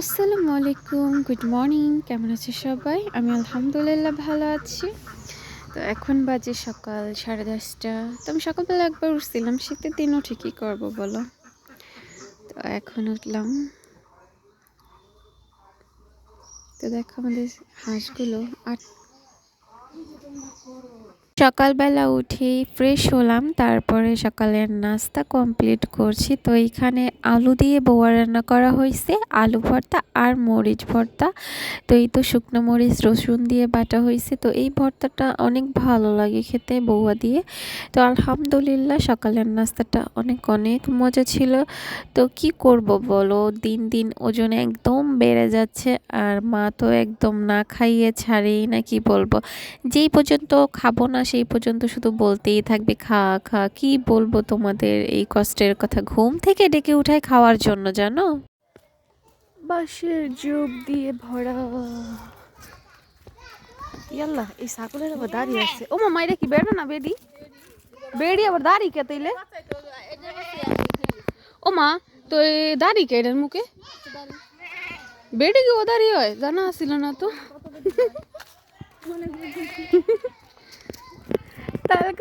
আসসালামু আলাইকুম good morning কেমন আছে সবাই? আমি আলহামদুলিল্লাহ ভালো আছি। তো এখন বাজে সকাল সাড়ে দশটা। তো আমি সকালবেলা একবার উঠছিলাম, শীতের দিনও ঠিকই করব, বলো। তো এখন উঠলাম। তো দেখো আমাদের হাঁসগুলো আট সকালবেলা উঠেই ফ্রেশ হলাম, তারপরে সকালের নাস্তা কমপ্লিট করছি। তো এইখানে আলু দিয়ে বৌয়া রান্না করা হয়েছে, আলু ভর্তা আর মরিচ ভর্তা। তো এই তো শুকনো মরিচ, রসুন দিয়ে বাটা হয়েছে। তো এই ভর্তাটা অনেক ভালো লাগে খেতে বৌয়া দিয়ে। তো আলহামদুলিল্লাহ সকালের নাস্তাটা অনেক অনেক মজা ছিল। তো কি করব বলো? দিন দিন ওজন একদম বেড়ে যাচ্ছে আর মা তো একদম না খাইয়ে ছাড়েই না কি বলব? যেই পর্যন্ত খাব না সেই পর্যন্ত শুধু বলতেই থাকবে, খা খা, কি বলব তোমাদের? এই কষ্টের কথা ঘুম থেকে ডেকে উঠায় খাওয়ার জন্য, জানো? বাঁশের যোগ দিয়ে ভরা। ইয়াল্লা এই ছাগলের আবার দাঁড়িয়ে আছে। ও মামা এটা কি বেড়ো না বেডি? বেড়ি আবার দাঁড়ি কে তাইলে ও মা তো দাঁড়ি কে এটার মুখে? বেডি কি ও দাঁড়িয়ে হয়। জানা আসছিল না তো।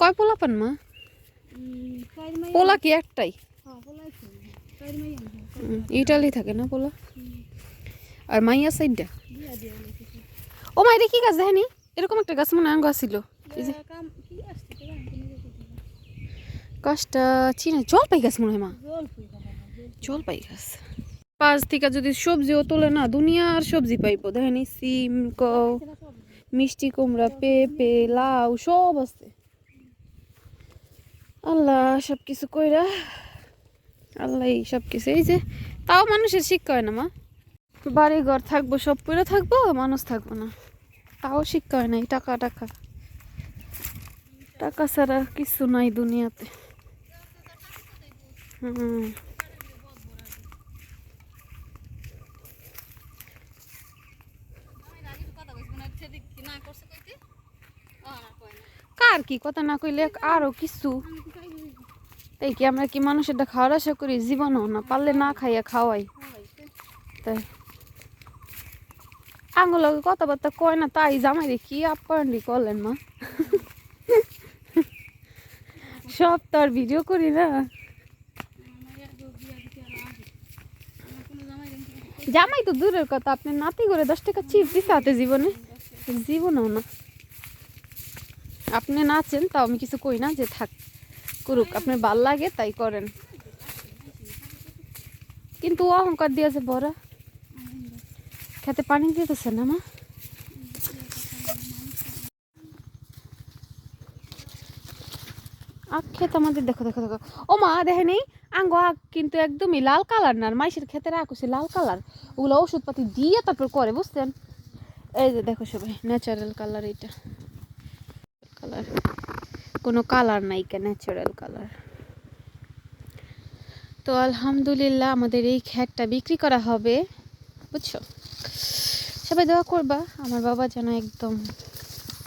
কয় পোলা পান, মা? পোলা কি একটাই? ইটালি থাকে না পোলা? আর মাইয়া সাইডটা? ও মা, এটা কি গাছ দেখেনি? এরকম একটা গাছ মনে হয় ছিল এই যে গাছটা চিনা গাছ মনে হয়, মা। জলপাই গাছ। পাঁচ থেকে যদি সবজিও তোলে না, দুনিয়ার সবজি পাইবো। দেখেনি? সিম ক মিষ্টি কুমড়া, পেঁপে, লাউ, সব আছে। আল্লাহ সব কিছু কইরা আল্লাহ সব কিছু এই যে, তাও মানুষের শিক্ষা হয় না, মা। বাড়ি ঘর থাকব, সব পড়ে থাকব, মানুষ থাকব না। তাও শিক্ষা হয় নাই টাকা টাকা। টাকা ছাড়া কিছু নাই দুনিয়াতে। কার কি কথা না কইলে আরও কিছু? তাই কি আমরা কি মানুষের খাওয়ার আশা করি? জীবনও না, পারলে না খাইয়া খাওয়াই। তাই। আঙ্গুল কথাবার্তা কয় না, তাই জামাই কি আপ্যায়নটি করলেন মা? সব তো আর ভিডিও করি না। জামাই তো দূরের কথা, আপনি নাতি করে দশ টাকা চিপ দিছে হাতে জীবনে। জীবনেও না। আপনি নাচেন তাও আমি কিছু কই না, যে থাক। করুক আপনার ভালো লাগে তাই করেন। কিন্তু অহংকার দিয়েছে বড়। খেতে পানি দিতেছে না মা? আখ ক্ষেত আমাদের, দেখো দেখো দেখো। ও মা দেখেনি আঙ্গ আখ কিন্তু একদমই লাল কালার না মাইসের ক্ষেতের আখ হচ্ছে লাল কালার। ওগুলো ওষুধপাতি দিয়ে তারপর করে, বুঝছেন? এই যে দেখো সবাই ন্যাচারাল কালার এটা কোনো কালার নাই কে ন্যাচারাল কালার তো আলহামদুলিল্লাহ আমাদের এই খ্যাটটা বিক্রি করা হবে, বুঝছ? সবাই দোয়া করবা, আমার বাবা যেন একদম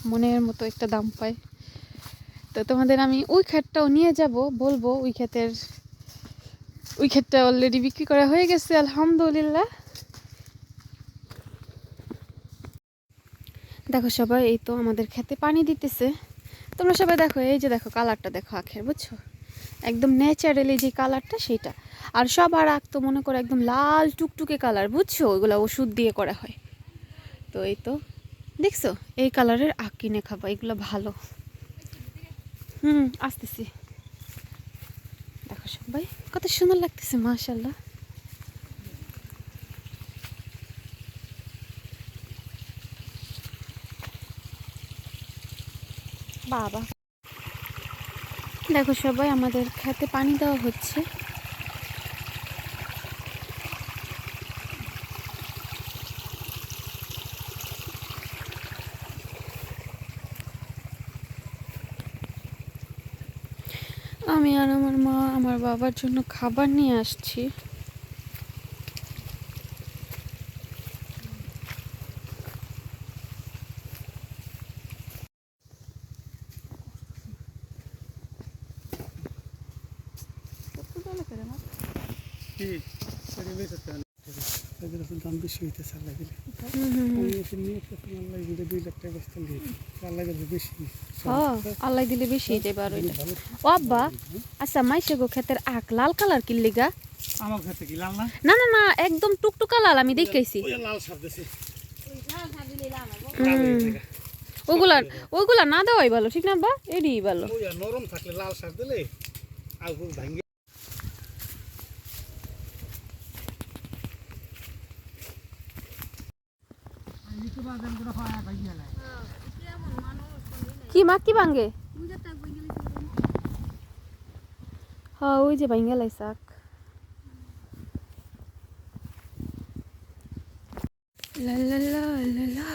মনের মতো একটা দাম পায়। তো তোমাদের আমি ওই খ্যাটটাও নিয়ে যাব, বলব ওই ক্ষেতের, ওই ক্ষেতটা অলরেডি বিক্রি করা হয়ে গেছে, আলহামদুলিল্লাহ। দেখো সবাই, এই তো আমাদের খেতে পানি দিতেছে। তোমরা সবাই দেখো, এই যে দেখো কালারটা দেখো আখের, বুঝছ? একদম ন্যাচারালি যে কালারটা সেটা আর সবার আখ তো মনে করো একদম লাল টুকটুকে কালার বুঝছ? ওইগুলো ওষুধ দিয়ে করা হয়। তো এই তো, দেখছ? এই কালারের আখ কিনে খাব, এগুলো ভালো। হুম, আসতেছি। দেখো সবাই, কত সুন্দর লাগতেছে মাশাল্লাহ বাবা। দেখো সবাই, আমাদের খেতে পানি দেওয়া হচ্ছে। আমি আর আমার মা আমার বাবার জন্য খাবার নিয়ে আসছি। দাম বেশি হইতেছে আল্লাহ দিলে দুই লাখ টাকা আল্লাহ বেশি আল্লাহ দিলে বেশি যাবে ওইটা ও আব্বা আচ্ছা মাইসে গো ক্ষেতের আখ লাল কালার কি আমার কাছে কি লাল না না না না একদম টুকটুকা লাল আমি দেখাইছি লাল সাপ দেশে ওগুলার ওইগুলা না দেওয়াই ভালো ঠিক না আব্বা? এডি ভালো। নরম থাকলে লাল সাপ দিলে আর ভাঙ্গে কি মা কি ভাঙ্গে হ্যাঁ ওই যে ভাঙ্গে লাই শাক। লা লা লা লা লা।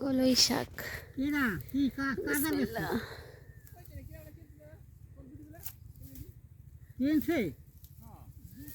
কলই শাক। কিনা কিনছে?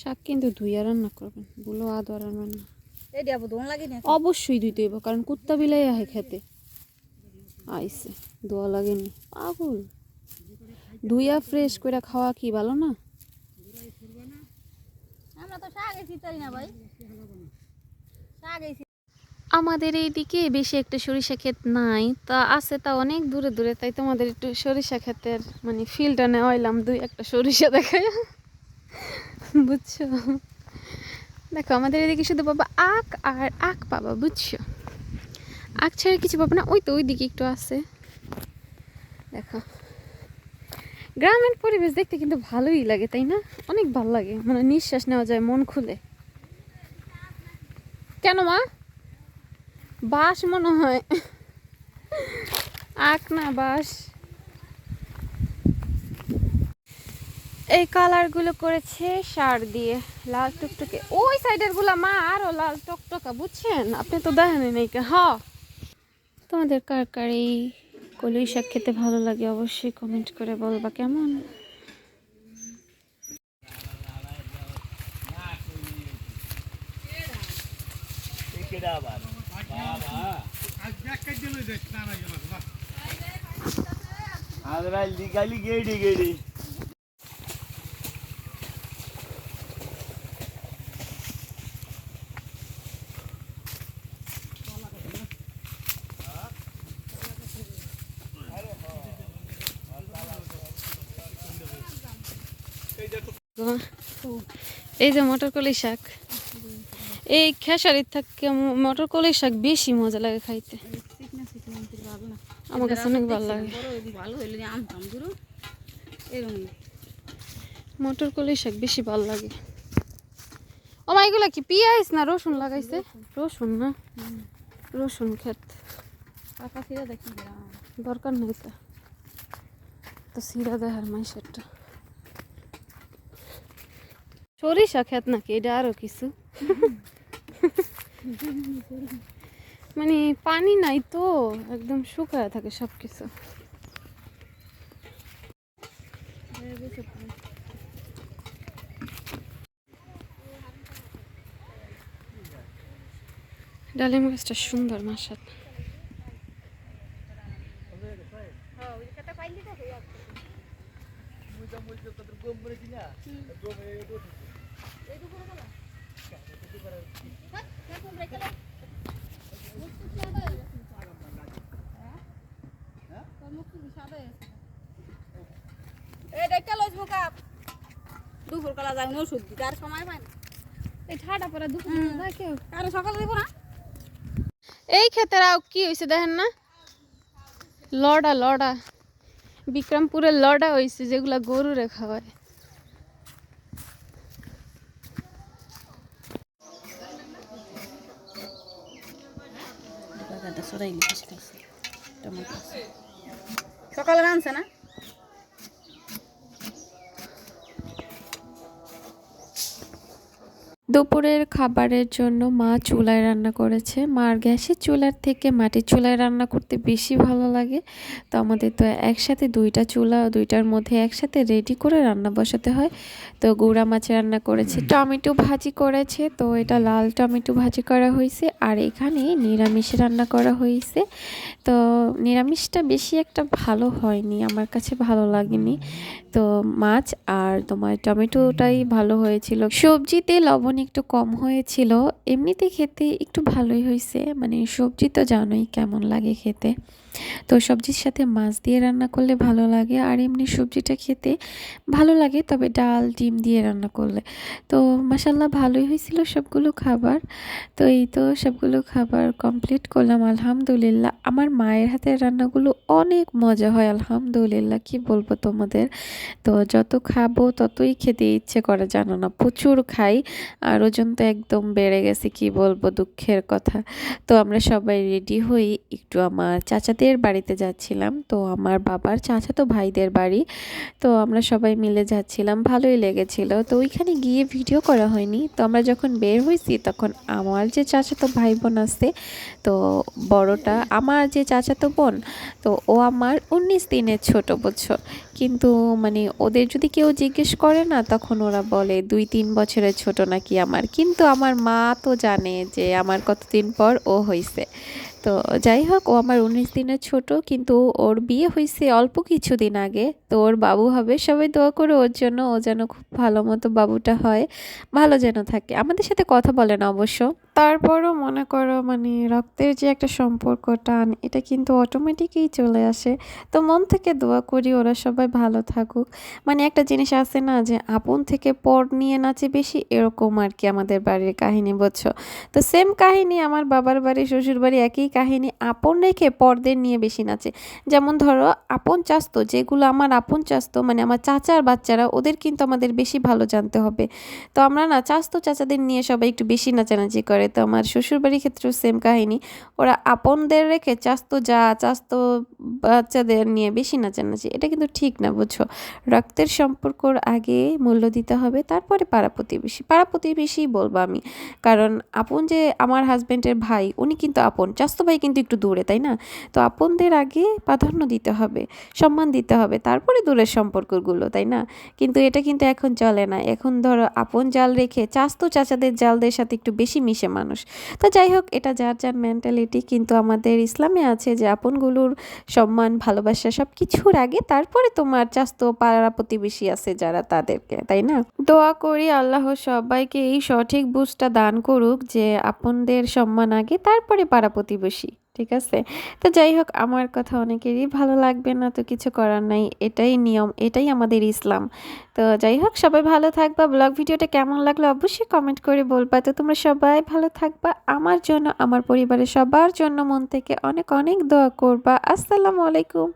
শাক কিন্তু ধুইয়া রান্না করবেন বুলো আদা রান্না না। অবশ্যই ধুইতে হইব কারণ কুত্তা বিলাই আহে খেতে। আইসে দোয়া লাগেনি। পাগল। ধুইয়া ফ্রেশ করে খাওয়া কি ভালো না? আমাদের এইদিকে বেশি একটা সরিষা ক্ষেত নাই তা আছে তা অনেক দূরে দূরে তাই তোমাদের একটু সরিষা ক্ষেতের মানে ফিল্ডটা নেওয়াইলাম দুই একটা সরিষা দেখায় বুঝছ? দেখো, আমাদের এদিকে শুধু বাবা আখ আর আখ পাবা বুঝছ? আখ ছাড়া কিছু পাবো না, ওই তো ওই দিকে একটু আছে। দেখো, গ্রামের পরিবেশ দেখতে কিন্তু ভালোই লাগে, তাই না? অনেক ভালো লাগে মানে নিঃশ্বাস নেওয়া যায়, মন খুলে। কেন মা? বাস মনে হয়। আখ না বাঁশ? এই কালারগুলো করেছে সার দিয়ে, লাল টুকটুকে। ওই সাইডেরগুলা মা আরও লাল টকটকা, বুঝছেন? আপনি তো দেখেনি নেই কে তোমাদের কার কার এই কলুই শাক খেতে ভালো লাগে অবশ্যই কমেন্ট করে বলবা কেমন? আজ রাইল গেড়ি গেড়ি এই যে মটর কলি শাক। এই খেসারির থেকে মটর কলি শাক বেশি মজা লাগে খাইতে। আমার কাছে অনেক ভালো লাগে। মটর কলি শাক বেশি ভালো লাগে। ও মা এগুলা কি পিঁয়াজ না রসুন লাগাইছে? রসুন না? রসুন দেখি দরকার নেই তো। সিরা দেখার মাইসেরটা সরিষা ক্ষেত নাকি? এটা আরও কিছু। মানে পানি নাই তো, একদম শুকায় থাকে সব কিছু ডালিম গাছটা সুন্দর মাসাত এই দুপুরে গেল হ্যাঁ দেখুন রেখে লো মুখ টুক সাদা হয়ে গেছে হ্যাঁ তোর মুখ টুক সাদা হয়ে গেছে এই রেখে লো মুখ দুপুর কলা যাই না ওষুধ দিতে আর সময় পাই না। এই ঠাডা পরে দুপুর কেউ। কারও সকালে দেবো না? এই ক্ষেতের আও কি হয়েছে দেখেন না? লড়া লড়া। বিক্রমপুরের লড়া হয়েছে যেগুলা গরু রেখা হয়। সকালে রানছে না? দুপুরের খাবারের জন্য মা চুলায় রান্না করেছে। মার গ্যাসের চুলার থেকে মাটির চুলায় রান্না করতে বেশি ভালো লাগে। তো আমাদের তো একসাথে দুইটা চুলা, দুইটার মধ্যে একসাথে রেডি করে রান্না বসাতে হয়। তো গুঁড়া মাছ রান্না করেছে, টমেটো ভাজি করেছে। তো এটা লাল টমেটো ভাজি করা হয়েছে আর এখানে নিরামিষ রান্না করা হয়েছে। তো নিরামিষটা বেশি একটা ভালো হয়নি, আমার কাছে ভালো লাগেনি। তো মাছ আর তোমার টমেটোটাই ভালো হয়েছিল। সবজিতে লবণ একটু কম হয়েছিল, এমনিতে খেতে একটু ভালোই হয়েছে মানে সবজি তো জানোই কেমন লাগে খেতে। তো সবজির সাথে মাছ দিয়ে রান্না করলে ভালো লাগে, আর এমনি সবজিটা খেতে ভালো লাগে, তবে ডাল, ডিম দিয়ে রান্না করলে। তো মাসাল্লাহ ভালোই হয়েছিল সবগুলো খাবার। তো এই তো সবগুলো খাবার কমপ্লিট করলাম, আলহামদুলিল্লাহ। আমার মায়ের হাতের রান্নাগুলো অনেক মজা হয়, আলহামদুলিল্লাহ, কি বলব তোমাদের? তো যত খাব ততই খেতে ইচ্ছে করে, জানো না, প্রচুর খাই, আর ওজন তো একদম বেড়ে গেছে, কি বলব দুঃখের কথা। তো আমরা সবাই রেডি হই একটু আমার চাচাদের বাড়িতে যাচ্ছিলাম। তো আমার বাবার চাচাতো ভাইদের বাড়ি। তো আমরা সবাই মিলে যাচ্ছিলাম, ভালোই লেগেছিল। তো ওইখানে গিয়ে ভিডিও করা হয়নি। তো আমরা যখন বের হয়েছি তখন আমার যে চাচাতো ভাই বোন আছে, তো বড়টা আমার যে চাচাতো বোন, তো ও আমার উনিশ দিনের ছোট বুঝছ কিন্তু মানে ওদের যদি কেউ জিজ্ঞেস করে না, তখন ওরা বলে দুই তিন বছরের ছোট নাকি আমার। কিন্তু আমার মা তো জানে যে আমার কতদিন পর ও হয়েছে তো যাই হোক, ও আমার উনিশ দিনের ছোট, কিন্তু ওর বিয়ে হয়েছে অল্প কিছুদিন আগে। তো ওর বাবু হবে, সবাই দোয়া করে ওর জন্য ও যেন খুব ভালো মতো বাবুটা হয়, ভালো যেন থাকে। আমাদের সাথে কথা বলে না অবশ্য। তারপরও মনে করো মানে রক্তের যে একটা সম্পর্ক টান, এটা কিন্তু অটোমেটিকই চলে আসে। তো মন থেকে দোয়া করি ওরা সবাই ভালো থাকুক। মানে একটা জিনিস আছে না যে আপন থেকে পর নিয়ে নাচে বেশি এরকম আর কি আমাদের বাড়ির কাহিনী, বুঝছ? তো সেম কাহিনী আমার বাবার বাড়ি, শ্বশুর বাড়ি একই কাহিনী, আপন রেখে পরদের নিয়ে বেশি নাচে। যেমন ধরো আপন চাস্তো, যেগুলো আমার আপন চাস্তো মানে আমার চাচার বাচ্চারা, ওদের কিন্তু আমাদের বেশি ভালো জানতে হবে। তো আমরা না চাস্তো চাচাদের নিয়ে সবাই একটু বেশি নাচানাচি করে। তো আমার শ্বশুরবাড়ির ক্ষেত্রেও সেম কাহিনী। ওরা আপনদের রেখে চাস্তো যা, চাস্তো বাচ্চাদের নিয়ে বেশি নাচানাচি, এটা কিন্তু ঠিক না, বুঝছ? রক্তের সম্পর্কর আগে মূল্য দিতে হবে, তারপরে পাড়া প্রতিবেশী। পাড়া প্রতিবেশী বলব আমি, কারণ আপন যে আমার হাজব্যান্ডের ভাই, উনি কিন্তু আপন, চাস্ত ভাই কিন্তু একটু দূরে, তাই না? তো আপনদের আগে প্রাধান্য দিতে হবে, সম্মান দিতে হবে, তারপরে দূরের সম্পর্কগুলো, তাই না? কিন্তু এটা কিন্তু এখন চলে না। এখন ধরো আপন জাল রেখে চাস্ত চাচাদের জালদের সাথে একটু বেশি মিশে মানুষ। তা যাই হোক, এটা যার যার মেন্টালিটি কিন্তু আমাদের ইসলামে আছে যে আপনগুলোর সম্মান, ভালোবাসা সব কিছুর আগে, তারপরে তোমার চাস্ত পাড়া প্রতিবেশী আছে যারা তাদেরকে, তাই না? দোয়া করি আল্লাহ সবাইকে এই সঠিক বুঝটা দান করুক যে আপনদের সম্মান আগে, তারপরে পাড়া প্রতিবেশী। ঠিক আছে? তো যাই হোক, আমার কথা অনেকেরই ভালো লাগবে না, তো কিছু করার নাই, এটাই নিয়ম, এটাই আমাদের ইসলাম। তো যাই হোক, সবাই ভালো থাকবা, ব্লগ ভিডিওটা কেমন লাগল অবশ্যই কমেন্ট করে বলবা। তো তোমরা সবাই ভালো থাকবা, আমার জন্য, আমার পরিবারের সবার জন্য মন থেকে অনেক অনেক দোয়া করবা। আসসালামু আলাইকুম।